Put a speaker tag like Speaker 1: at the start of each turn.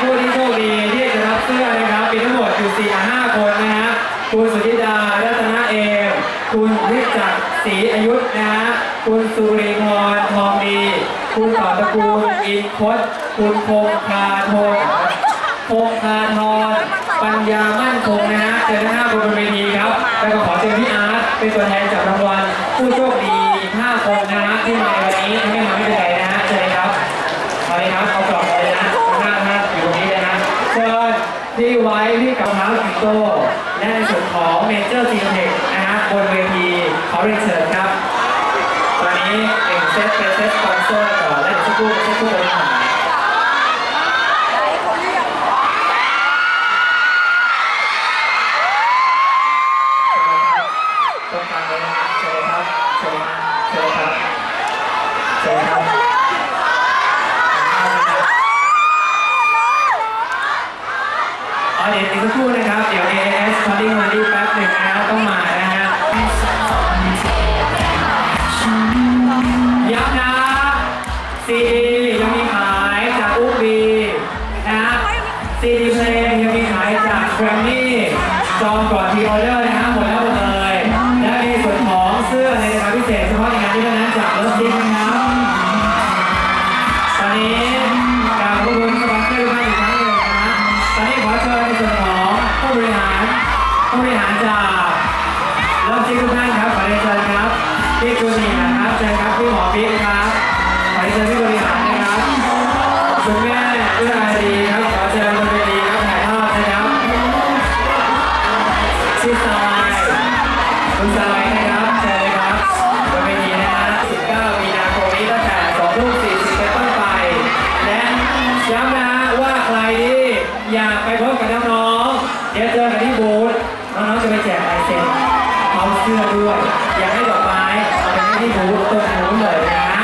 Speaker 1: ผู้ที่โชคดีที่จะรับเสื้อนะครับมีทั้งหมดอยู่4ี่ห้าคนนะฮะคุณสุธิดารัตนเอมคุณวิจักรศรีอายุนะฮะคุณสุริพรทองดี คุณต่อตะกูลอินคตคุณพงคาทองพงคาทองปัญญามั่นคงนะฮะเจอทั้งห้าคนบนเวทีครับแล้วก็ขอเชิญพี่อาร์ตเป็นตัวแทนจับรางวัลผู้โชคดี5คนนะฮะที่มาวันนี้ไม่มาไม่เป็นไร พี่ไว้พี่กับเท้าสิงโตและในส่วนของเมเจอร์ซีเทคนะฮะบนเวทีขอเรียนเชิญครับตอนนี้หนึ่งเซตเป็นเซตสปอนเซอร์ก่อนแล้วเดี๋ยวสักครู่สักครู่จะถ่ายตรงกลางเลยนะครับเชิญครับเชิญเลยเชิญครับเชิญเลยครับเอเดี๋ยวอีกสักครู่นะครับ เดี๋ยว AS คอลลิ่งมาดีแป๊บหนึ่งนะครับต้องมานะฮะย้ำนะ ซีดียังมีขายจากอุ๊บีนะซีดีเพลงยังมีขายจากแกรมมี่ ผู้บริหารจากรับเชิทุกท่านครับขอเรียนเชิญครับพี่จูนี่นะครับเชิญครับพี่หมอปิ๊กครับขอเรียนเชิญพี่บริหารนะครับคุณแม่เอื้ออารีครับขอเชิญบนเวทีครับถ่ายภาพนะครับชื่อสไลคุณสไลด์นะครับเชิครับบนเวทีนะฮะ19มีนาคนี้ตั้งแต่2ทุ่ม40เป็นต้นไปและย้ำนะว่าใครที่อยากไปพบกับน้องๆเดี๋ยวเจอกันที่ อยากให้ดอกไม้เอาไปให้ที่บูตรงนู้เลยนะ